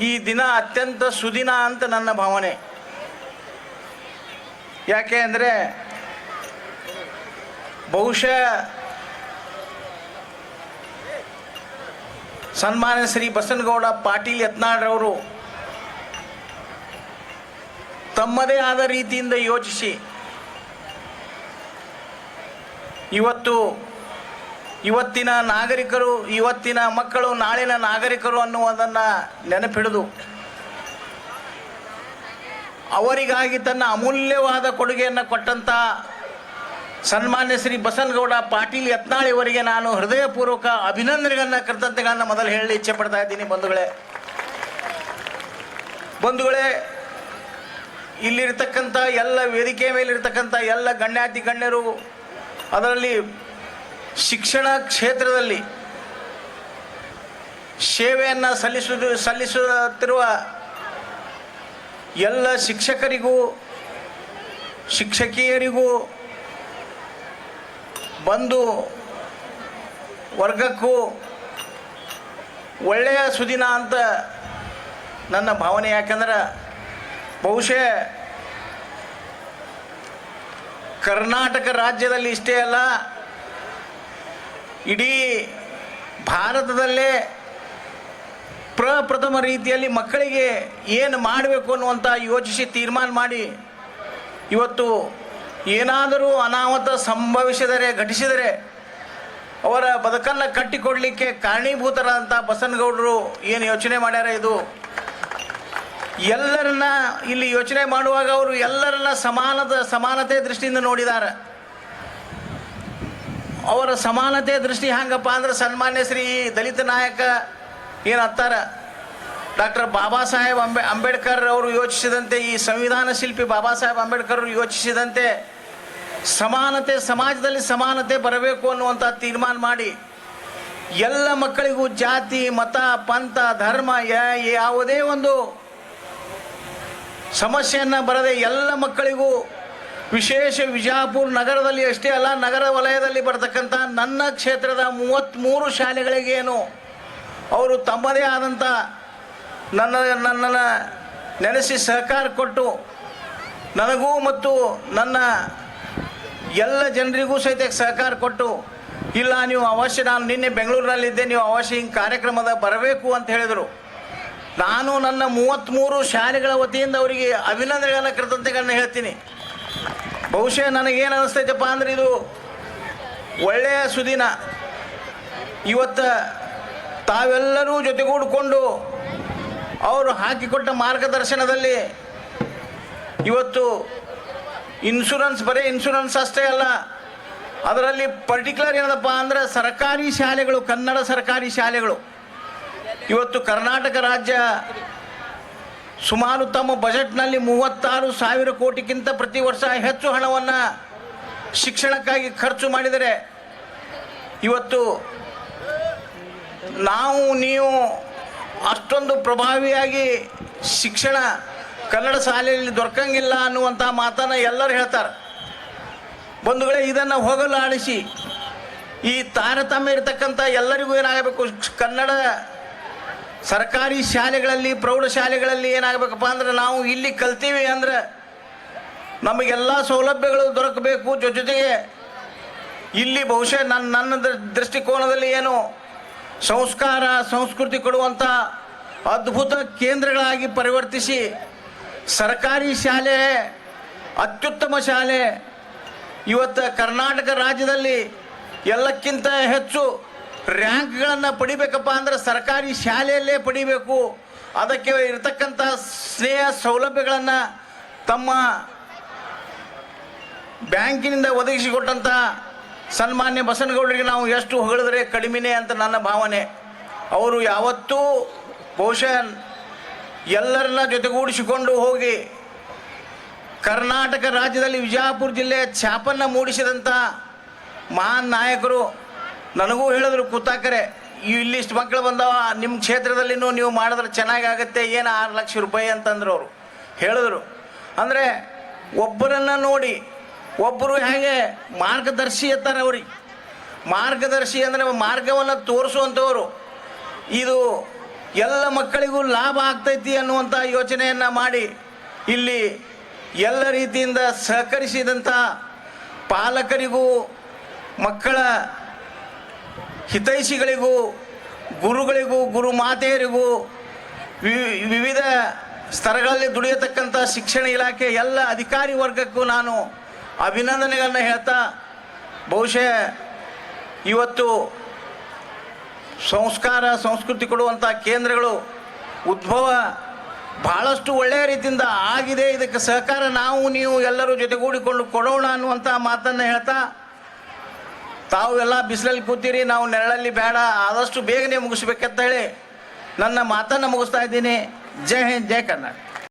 ಈ ದಿನ ಅತ್ಯಂತ ಸುದಿನ ಅಂತ ನನ್ನ ಭಾವನೆ. ಯಾಕೆ ಅಂದರೆ ಬಹುಶಃ ಸನ್ಮಾನ್ಯ ಶ್ರೀ ಬಸನಗೌಡ ಪಾಟೀಲ್ ಯತ್ನಾಳ್ರವರು ತಮ್ಮದೇ ಆದ ರೀತಿಯಿಂದ ಯೋಚಿಸಿ ಇವತ್ತು ಇವತ್ತಿನ ನಾಗರಿಕರು, ಇವತ್ತಿನ ಮಕ್ಕಳು, ನಾಳಿನ ನಾಗರಿಕರು ಅನ್ನುವುದನ್ನು ನೆನಪಿಡಿದು. ಅವರಿಗಾಗಿ ತನ್ನ ಅಮೂಲ್ಯವಾದ ಕೊಡುಗೆಯನ್ನು ಕೊಟ್ಟಂಥ ಸನ್ಮಾನ್ಯ ಶ್ರೀ ಬಸನಗೌಡ ಪಾಟೀಲ್ ಯತ್ನಾಳ್ ಅವರಿಗೆ ನಾನು ಹೃದಯಪೂರ್ವಕ ಅಭಿನಂದನೆಗಳನ್ನು ಕೃತಜ್ಞತೆಗಳನ್ನು ಮೊದಲು ಹೇಳಿ ಇಚ್ಛೆ ಪಡ್ತಾ ಇದ್ದೀನಿ ಬಂಧುಗಳೇ. ಬಂಧುಗಳೇ ಇಲ್ಲಿರ್ತಕ್ಕಂಥ ಎಲ್ಲ ವೇದಿಕೆ ಮೇಲಿರ್ತಕ್ಕಂಥ ಎಲ್ಲ ಗಣ್ಯಾತಿ ಗಣ್ಯರು, ಅದರಲ್ಲಿ ಶಿಕ್ಷಣ ಕ್ಷೇತ್ರದಲ್ಲಿ ಸೇವೆಯನ್ನು ಸಲ್ಲಿಸುವುದು ಸಲ್ಲಿಸುತ್ತಿರುವ ಎಲ್ಲ ಶಿಕ್ಷಕರಿಗೂ, ಶಿಕ್ಷಕಿಯರಿಗೂ ಬಂದು ವರ್ಗಕ್ಕೂ ಒಳ್ಳೆಯ ಸುದಿನ ಅಂತ ನನ್ನ ಭಾವನೆ. ಯಾಕಂದ್ರೆ ಬಹುಶಃ ಕರ್ನಾಟಕ ರಾಜ್ಯದಲ್ಲಿ ಇಷ್ಟೇ ಅಲ್ಲ ಇಡೀ ಭಾರತದಲ್ಲೇ ಪ್ರಪ್ರಥಮ ರೀತಿಯಲ್ಲಿ ಮಕ್ಕಳಿಗೆ ಏನು ಮಾಡಬೇಕು ಅನ್ನುವಂಥ ಯೋಚಿಸಿ ತೀರ್ಮಾನ ಮಾಡಿ. ಇವತ್ತು ಏನಾದರೂ ಅನಾಹುತ ಸಂಭವಿಸಿದರೆ, ಘಟಿಸಿದರೆ ಅವರ ಬದುಕನ್ನು ಕಟ್ಟಿಕೊಡಲಿಕ್ಕೆ ಕಾರಣೀಭೂತರಾದಂಥ ಬಸನಗೌಡರು ಏನು ಯೋಚನೆ ಮಾಡ್ಯಾರ ಇದು? ಎಲ್ಲರನ್ನ ಇಲ್ಲಿ ಯೋಚನೆ ಮಾಡುವಾಗ ಅವರು ಎಲ್ಲರನ್ನ ಸಮಾನದ, ಸಮಾನತೆ ದೃಷ್ಟಿಯಿಂದ ನೋಡಿದ್ದಾರೆ ಅವರ ಸಮಾನತೆ ದೃಷ್ಟಿ ಹ್ಯಾಂಗಪ್ಪ ಅಂದ್ರೆ ಸನ್ಮಾನ್ಯ ಶ್ರೀ ದಲಿತ ನಾಯಕ ಏನು ಅಂತಾರ ಡಾಕ್ಟರ್ ಬಾಬಾ ಸಾಹೇಬ್ ಅಂಬೇ ಅಂಬೇಡ್ಕರ್ ಅವರು ಯೋಚಿಸಿದಂತೆ, ಈ ಸಂವಿಧಾನ ಶಿಲ್ಪಿ ಬಾಬಾ ಸಾಹೇಬ್ ಅಂಬೇಡ್ಕರ್ ಅವರು ಯೋಚಿಸಿದಂತೆ ಸಮಾನತೆ, ಸಮಾಜದಲ್ಲಿ ಸಮಾನತೆ ಬರಬೇಕು ಅನ್ನುವಂಥ ತೀರ್ಮಾನ ಮಾಡಿ, ಎಲ್ಲ ಮಕ್ಕಳಿಗೂ ಜಾತಿ, ಮತ, ಪಂಥ, ಧರ್ಮ ಯಾವುದೇ ಒಂದು ಸಮಸ್ಯೆಯನ್ನು ಬರದೆ ಎಲ್ಲ ಮಕ್ಕಳಿಗೂ ವಿಶೇಷ ವಿಜಾಪುರ ನಗರದಲ್ಲಿ ಅಷ್ಟೇ ಅಲ್ಲ, ನಗರ ವಲಯದಲ್ಲಿ ಬರ್ತಕ್ಕಂಥ ನನ್ನ ಕ್ಷೇತ್ರದ ಮೂವತ್ತ್ಮೂರು ಶಾಲೆಗಳಿಗೇನು ಅವರು ತಮ್ಮದೇ ಆದಂಥ ನನ್ನ, ನನ್ನನ್ನು ನೆನೆಸಿ ಸಹಕಾರ ಕೊಟ್ಟು ನನಗೂ ಮತ್ತು ನನ್ನ ಎಲ್ಲ ಜನರಿಗೂ ಸಹಿತ ಸಹಕಾರ ಕೊಟ್ಟು, ಇಲ್ಲ, ನೀವು ಅವಶ್ಯ, ನಾನು ನಿನ್ನೆ ಬೆಂಗಳೂರಿನಲ್ಲಿದ್ದೆ, ನೀವು ಅವಶ್ಯ ಹಿಂಗೆ ಕಾರ್ಯಕ್ರಮದ ಬರಬೇಕು ಅಂತ ಹೇಳಿದರು. ನಾನು ನನ್ನ ಮೂವತ್ತ್ಮೂರು ಶಾಲೆಗಳ ವತಿಯಿಂದ ಅವರಿಗೆ ಅಭಿನಂದನೆಗಳನ್ನ ಕೃತಜ್ಞತೆಗಳನ್ನು ಹೇಳ್ತೀನಿ. ಬಹುಶಃ ನನಗೇನು ಅನಿಸ್ತೈತಪ್ಪ ಅಂದ್ರೆ ಇದು ಒಳ್ಳೆಯ ಸುದಿನ. ಇವತ್ತು ತಾವೆಲ್ಲರೂ ಜೊತೆಗೂಡಿಕೊಂಡು ಅವರು ಹಾಕಿಕೊಟ್ಟ ಮಾರ್ಗದರ್ಶನದಲ್ಲಿ ಇವತ್ತು ಇನ್ಶೂರೆನ್ಸ್ ಬರೀ ಇನ್ಶೂರೆನ್ಸ್ ಅಷ್ಟೇ ಅಲ್ಲ, ಅದರಲ್ಲಿ ಪರ್ಟಿಕ್ಯುಲರ್ ಏನದಪ್ಪ ಅಂದ್ರೆ ಸರ್ಕಾರಿ ಶಾಲೆಗಳು, ಕನ್ನಡ ಸರ್ಕಾರಿ ಶಾಲೆಗಳು. ಇವತ್ತು ಕರ್ನಾಟಕ ರಾಜ್ಯ ಸುಮಾರು ತಮ್ಮ ಬಜೆಟ್ನಲ್ಲಿ ಮೂವತ್ತಾರು ಸಾವಿರ ಕೋಟಿಗಿಂತ ಪ್ರತಿ ವರ್ಷ ಹೆಚ್ಚು ಹಣವನ್ನು ಶಿಕ್ಷಣಕ್ಕಾಗಿ ಖರ್ಚು ಮಾಡಿದರೆ ಇವತ್ತು ನಾವು, ನೀವು ಅಷ್ಟೊಂದು ಪ್ರಭಾವಿಯಾಗಿ ಶಿಕ್ಷಣ ಕನ್ನಡ ಶಾಲೆಯಲ್ಲಿ ದೊರಕಂಗಿಲ್ಲ ಅನ್ನುವಂಥ ಮಾತನ್ನು ಎಲ್ಲರೂ ಹೇಳ್ತಾರೆ. ಬಂಧುಗಳೇ, ಇದನ್ನು ಹೋಗಲಾಡಿಸಿ ಈ ತಾರತಮ್ಯ ಇರತಕ್ಕಂಥ ಎಲ್ಲರಿಗೂ ಏನಾಗಬೇಕು? ಕನ್ನಡ ಸರ್ಕಾರಿ ಶಾಲೆಗಳಲ್ಲಿ, ಪ್ರೌಢಶಾಲೆಗಳಲ್ಲಿ ಏನಾಗಬೇಕಪ್ಪ ಅಂದ್ರೆ ನಾವು ಇಲ್ಲಿ ಕಲ್ತೀವಿ ಅಂದ್ರೆ ನಮಗೆಲ್ಲ ಸೌಲಭ್ಯಗಳು ದೊರಕಬೇಕು. ಜೊತೆಗೆ ಇಲ್ಲಿ ಬಹುಶಃ ನನ್ನ ನನ್ನ ದೃಷ್ಟಿಕೋನದಲ್ಲಿ ಏನು ಸಂಸ್ಕಾರ, ಸಂಸ್ಕೃತಿ ಕೊಡುವಂಥ ಅದ್ಭುತ ಕೇಂದ್ರಗಳಾಗಿ ಪರಿವರ್ತಿಸಿ ಸರ್ಕಾರಿ ಶಾಲೆ, ಅತ್ಯುತ್ತಮ ಶಾಲೆ, ಇವತ್ತು ಕರ್ನಾಟಕ ರಾಜ್ಯದಲ್ಲಿ ಎಲ್ಲಕ್ಕಿಂತ ಹೆಚ್ಚು ರ್ಯಾಂಕ್ಗಳನ್ನು ಪಡಿಬೇಕಪ್ಪ ಅಂದ್ರೆ ಸರ್ಕಾರಿ ಶಾಲೆಯಲ್ಲೇ ಪಡಿಬೇಕು. ಅದಕ್ಕೆ ಇರತಕ್ಕಂಥ ಸ್ನೇಹ ಸೌಲಭ್ಯಗಳನ್ನು ತಮ್ಮ ಬ್ಯಾಂಕಿನಿಂದ ಒದಗಿಸಿಕೊಟ್ಟಂಥ ಸನ್ಮಾನ್ಯ ಬಸನಗೌಡರಿಗೆ ನಾವು ಎಷ್ಟು ಹೊಗಳಿದ್ರೆ ಕಡಿಮೆನೇ ಅಂತ ನನ್ನ ಭಾವನೆ. ಅವರು ಯಾವತ್ತೂ ಬಹುಶಃ ಎಲ್ಲರನ್ನ ಜೊತೆಗೂಡಿಸಿಕೊಂಡು ಹೋಗಿ ಕರ್ನಾಟಕ ರಾಜ್ಯದಲ್ಲಿ ವಿಜಯಪುರ ಜಿಲ್ಲೆಯ ಛಾಪನ್ನು ಮೂಡಿಸಿದಂಥ ಮಹಾನ್ ನಾಯಕರು ನನಗೂ ಹೇಳಿದ್ರು, ಕುತಾಕರೆ ಇಲ್ಲಿಷ್ಟು ಮಕ್ಕಳು ಬಂದವ ನಿಮ್ಮ ಕ್ಷೇತ್ರದಲ್ಲಿನೂ ನೀವು ಮಾಡಿದ್ರೆ ಚೆನ್ನಾಗಾಗತ್ತೆ, ಏನು ಆರು ಲಕ್ಷ ರೂಪಾಯಿ ಅಂತಂದ್ರು ಅವರು. ಹೇಳಿದ್ರು. ಅಂದರೆ ಒಬ್ಬರನ್ನು ನೋಡಿ ಒಬ್ಬರು ಹೇಗೆ ಮಾರ್ಗದರ್ಶಿ ಅಂತಾರೆ ಅವ್ರಿಗೆ. ಮಾರ್ಗದರ್ಶಿ ಅಂದರೆ ಮಾರ್ಗವನ್ನು ತೋರಿಸುವಂಥವರು ಇದು ಎಲ್ಲ ಮಕ್ಕಳಿಗೂ ಲಾಭ ಆಗ್ತೈತಿ ಅನ್ನುವಂಥ ಯೋಚನೆಯನ್ನು ಮಾಡಿ ಇಲ್ಲಿ ಎಲ್ಲ ರೀತಿಯಿಂದ ಸಹಕರಿಸಿದಂಥ ಪಾಲಕರಿಗೂ ಮಕ್ಕಳ ಹಿತೈಷಿಗಳಿಗೂ, ಗುರುಗಳಿಗೂ ಗುರು ಮಾತೆಯರಿಗೂ ವಿವಿಧ ಸ್ತರಗಳಲ್ಲಿ ದುಡಿಯತಕ್ಕಂಥ ಶಿಕ್ಷಣ ಇಲಾಖೆ ಎಲ್ಲ ಅಧಿಕಾರಿ ವರ್ಗಕ್ಕೂ ನಾನು ಅಭಿನಂದನೆಗಳನ್ನು ಹೇಳ್ತಾ, ಬಹುಶಃ ಇವತ್ತು ಸಂಸ್ಕಾರ, ಸಂಸ್ಕೃತಿ ಕೊಡುವಂಥ ಕೇಂದ್ರಗಳು ಉದ್ಭವ ಭಾಳಷ್ಟು ಒಳ್ಳೆಯ ರೀತಿಯಿಂದ ಆಗಿದೆ. ಇದಕ್ಕೆ ಸಹಕಾರ ನಾವು, ನೀವು ಎಲ್ಲರೂ ಜೊತೆಗೂಡಿಕೊಂಡು ಕೊಡೋಣ ಅನ್ನುವಂಥ ಮಾತನ್ನು ಹೇಳ್ತಾ ತಾವು ಎಲ್ಲ ಬಿಸಿಲಲ್ಲಿ ಕೂತೀರಿ, ನಾವು ನೆರಳಲ್ಲಿ ಬೇಡ. ಆದಷ್ಟು ಬೇಗನೆ ಮುಗಿಸ್ಬೇಕಂತ ಹೇಳಿ ನನ್ನ ಮಾತನ್ನು ಮುಗಿಸ್ತಾ ಇದ್ದೀನಿ. ಜೈ ಹಿಂದ್, ಜೈ ಕರ್ನಾಟಕ.